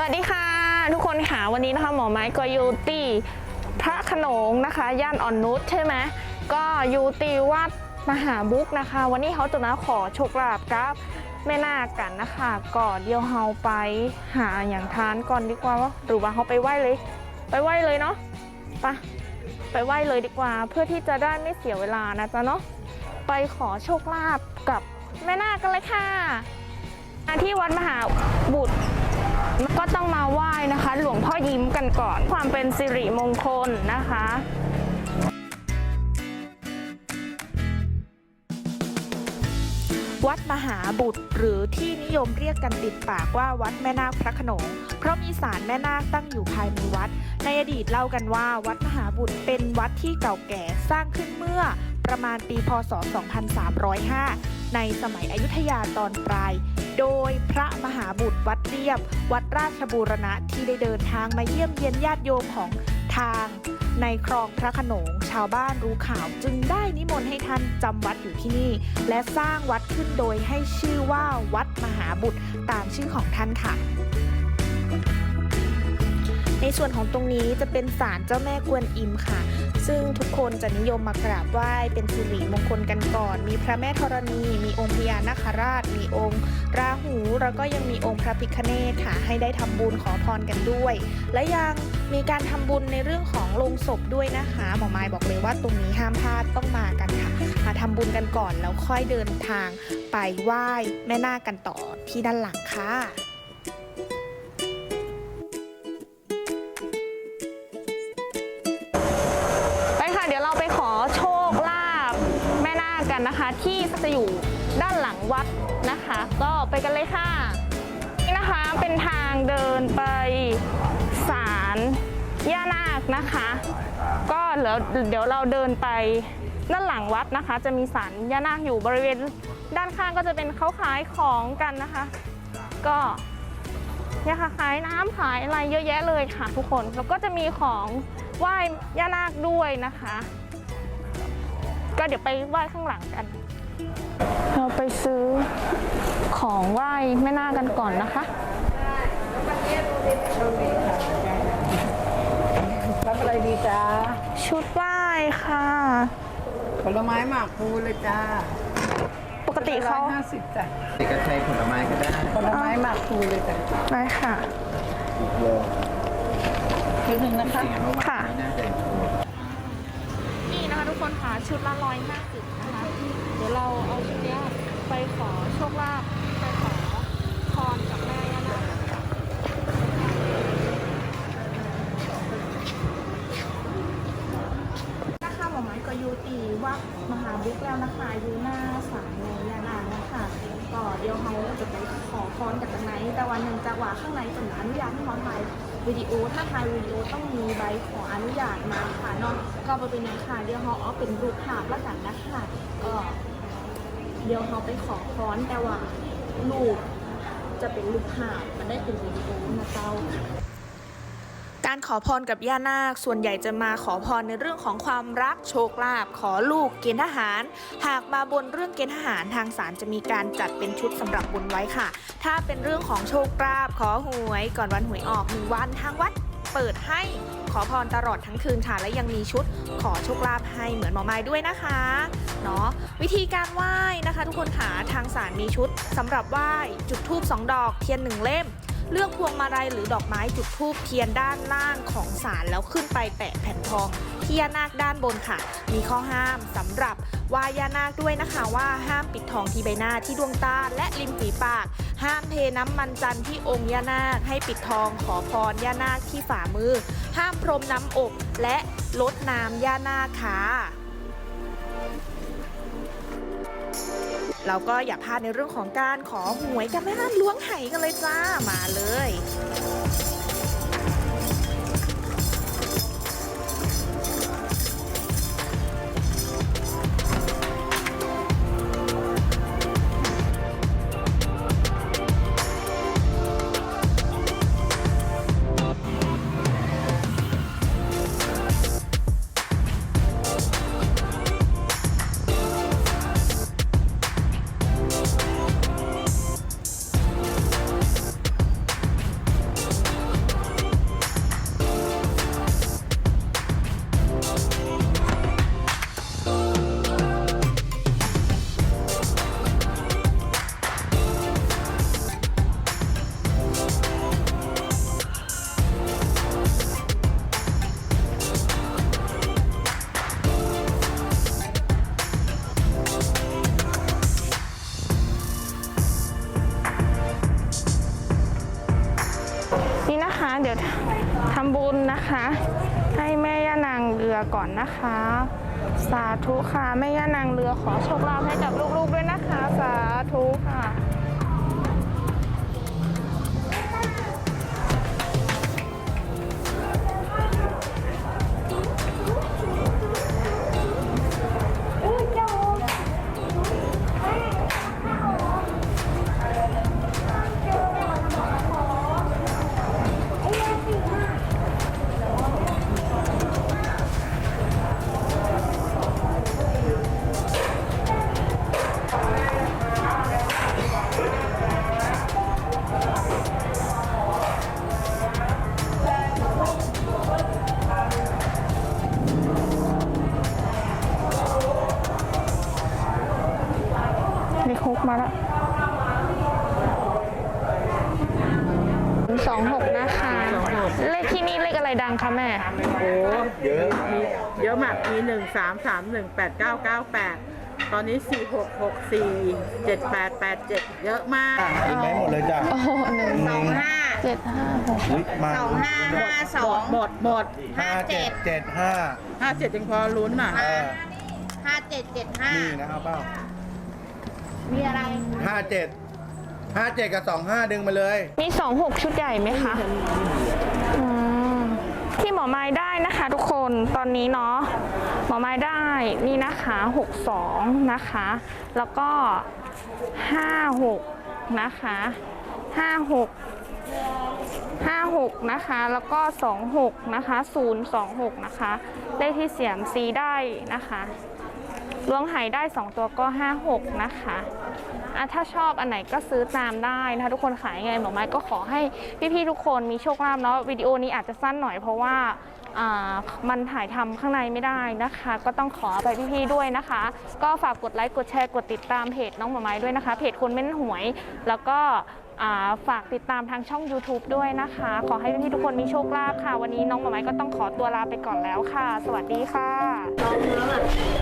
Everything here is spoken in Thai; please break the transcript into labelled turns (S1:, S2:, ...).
S1: สวัสดีค่ะ ทุกคนค่ะวันนี้นะคะหมอไม้กอยู่ที่พระขนงนะคะ ย่านอ่อนนุชใช่ไหมก็ยู่ที่วัดมหาบุกนะคะ วันนี้เขาจะมาขอโชคลาภกับแม่นาคกันนะคะก่อนเดี๋ยวเราไปหาอย่างทานก่อนดีกว่าวะหรือว่าเขาไปไหว้เลย ไปไหว้เลยเนาะไปไปไหว้เลยดีกว่า เพื่อที่จะได้ไม่เสียเวลานะจ๊ะเนาะไปขอโชคลาภกับแม่นาคกันเลยค่ะที่วัดมหาบุตร ก็ต้องมาไหว้นะคะ หลวงพ่อยิ้มกันก่อน ความเป็นสิริมงคลนะคะ
S2: วัดมหาบุตรหรือที่นิยมเรียกกันติดปากว่าวัดแม่นาคพระขนง เพราะมีศาลแม่นาคตั้งอยู่ภายในวัด ในอดีตเล่ากันว่า วัดมหาบุตรเป็นวัดที่เก่าแก่สร้างขึ้นเมื่อประมาณปีพศ 2305 ในสมัยอยุธยาตอนปลาย โดยพระมหาบุตรวัดเรียบ วัดราชบูรณะที่ได้เดินทางมาเยี่ยมเยียนญาติโยมของทางในคลองพระขนงชาวบ้านรู้ข่าวจึงได้นิมนต์ให้ท่านจำวัดอยู่ที่นี่ และสร้างวัดขึ้นโดยให้ชื่อว่าวัดมหาบุตรตามชื่อของท่านค่ะ ในส่วนของตรงนี้จะเป็นศาลเจ้าแม่กวนอิมค่ะ ซึ่งทุกคนจะนิยมมากราบไหว้เป็นสิริมงคลกันก่อน มีพระแม่ธรณี มีองค์พญานาคราช มีองค์ราหู แล้วก็ยังมีองค์พระพิฆเนศค่ะ ให้ได้ทำบุญขอพรกันด้วย และยังมีการทำบุญในเรื่องของโลงศพด้วยนะคะหมอไม้บอกเลยว่าตรงนี้ห้ามพลาดต้องมากันค่ะ มาทำบุญกันก่อนแล้วค่อยเดินทางไปไหว้แม่นาคกันต่อที่ด้านหลังค่ะ
S1: จะอยู่ด้านหลังวัดนะคะ ก็ไปกันเลยค่ะ นี่นะคะเป็นทางเดินไปศาลย่านาคนะคะ ก็เดี๋ยวเดี๋ยวเราเดินไปด้านหลังวัดนะคะ จะมีศาลย่านาคอยู่บริเวณด้านข้างก็จะเป็นเขาขายของกันนะคะ ก็เนี่ยค่ะขายน้ำขายอะไรเยอะแยะเลยค่ะ ทุกคนแล้วก็จะมีของไหว้ย่านาคด้วยนะคะ ก็เดี๋ยวไปไหว้ข้างหลังกัน เราไปซื้อของไหว้แม่นาคกันก่อนนะคะ
S3: รับอะไรดีจ้า
S1: ชุดไหว้ค่ะ
S3: ผลไม้หมากพลูเลยจ้า
S1: ปกติเขา
S3: ห้าสิบจ้ะ
S4: เอกชัยผลไม้ก็ได้
S3: ผลไม้หมากพลูเลยจ้ะ
S1: ได้ค่ะ
S4: อีกโล
S3: ชุดหนึ่งนะคะ
S4: เสียงเมื่อวา
S1: ค่ะ
S4: นไม่น่าจะถูก
S1: นี่นะคะทุกคนค่ะชุดละร้อยห้าสิบนะคะ เราเอาชุดเนี้ยไปขอโชคลาภไปขอพรกับแม่ย่านาค่ะคะหมอไม้ก็อยู่ตีวัดมหาบุกแล้วนะคะอยู่หน้าศาลในย่านาคนะคะก็เดี๋ยวเขาจะไปขอพรจากข้างในแต่วันหนึ่งจากว่าข้างในเป็นอนุญาตให้เขาถ่ายวิดีโอถ้าถ่ายวิดีโอต้องมีใบขออนุญาตมาค่ะเนอกก็ไปเป็นอย่างค่ะเดี๋ยวเขาเอาเป็นรูปภาพแล้วกันนะคะก็ เดี๋ยวเขาไปขอพรแต่ว่ารูปจะเป็นรูปภาพมันได้เป็นวิดีโอนะเจ้า
S2: การขอพรกับย่านาคส่วนใหญ่จะมาขอพรในเรื่องของความรักโชคลาภขอลูกเกณฑ์ทหาร หากมาบนเรื่องเกณฑ์ทหารทางศาลจะมีการจัดเป็นชุดสำหรับบุญไว้ค่ะ ถ้าเป็นเรื่องของโชคลาภขอหวย ก่อนวันหวยออกหนึ่งวันทางวัดเปิดให้ ขอพรตลอดทั้งคืนค่ะ และยังมีชุดขอโชคลาภให้เหมือนหมอไม้ด้วยนะคะเนาะวิธีการไหว้นะคะ ทุกคนค่ะทางศาลมีชุดสำหรับไหว้จุดธูปสองดอกเทียนหนึ่งเล่มเลือกพวงมาลัยหรือดอกไม้จุดธูปเทียนด้านล่างของศาลแล้วขึ้นไปแปะแผ่นทองที่ย่านาคด้านบนค่ะ มีข้อห้ามสำหรับไหว้ย่านาคด้วยนะคะว่าห้ามปิดทองที่ใบหน้าที่ดวงตาและริมฝีปาก ห้ามเทน้ำมันจันทร์ที่องค์ย่านาคให้ปิดทองขอพรย่านาคที่ฝ่ามือ ห้ามพรมน้ำอบและลดน้ำย่านาคค่ะเราก็อย่าพลาดในเรื่องของการขอหวยกันไม่ห้านล้วงไหกันเลยจ้ามาเลย บุญนะคะ
S1: ให้แม่ย่านางเรือก่อนนะคะ สาธุค่ะแม่ย่านางเรือขอโชคลาภให้กับลูกๆด้วยนะคะ สาธุค่ะ มาแล้วสองหกนะคะ เลขที่นี่เลขอะไรดังคะแม่
S3: โอ้
S4: เยอะ
S3: มีเยอะมากมีหนึ่งสามสามหนึ่งแปดเก้าเก้าแปดตอนนี้สี่หกหกสี่เจ็ดแปดแปดเจ็ดเยอะมาก
S4: กินได้หมดเลยจ้ะ
S1: โอ้โหหนึ่ง
S4: สองห้า
S1: เจ็ดห้าหก
S4: มาสองห้าห้าสอง
S3: หมดหมด
S4: ห้าเจ็ดเจ็ดห้า
S3: ห้าเจ็ดยังพอลุ้นอะ
S4: เออ
S5: ห้าเจ็ดเจ็ดห้า
S4: นี่นะเอาเปล่า
S5: มีอะไร
S4: ห้าเจ็ดห้าเจ็ดกับสองห้าดึงมาเลย
S1: มีสองหกชุดใหญ่ไหมคะอืมที่หมอไม้ได้นะคะ ทุกคนตอนนี้เนาะหมอไม้ได้นี่นะคะหกสองนะคะ แล้วก็ห้าหกนะคะห้าหกห้าหกนะคะ แล้วก็สองหกนะคะศูนย์สองหกนะคะ เลขที่เสียมซีได้นะคะล้วงหายได้ 2 ตัวก็ 56 นะคะ อะถ้าชอบอันไหนก็ซื้อตามได้นะคะทุกคนขายยังไงหมอไม้ก็ขอให้พี่ๆทุกคนมีโชคลาภเนาะวิดีโอนี้อาจจะสั้นหน่อยเพราะว่ามันถ่ายทำข้างในไม่ได้นะคะ ก็ต้องขอไปพี่ๆด้วยนะคะ ก็ฝากกดไลค์กดแชร์กดติดตามเพจน้องหมอไม้ด้วยนะคะ เพจคนเม่นหวย แล้วก็ฝากติดตามทางช่อง YouTube ด้วยนะคะ ขอให้พี่ๆทุกคนมีโชคลาภค่ะ วันนี้น้องหมอไม้ก็ต้องขอตัวลาไปก่อนแล้วค่ะ สวัสดีค่ะ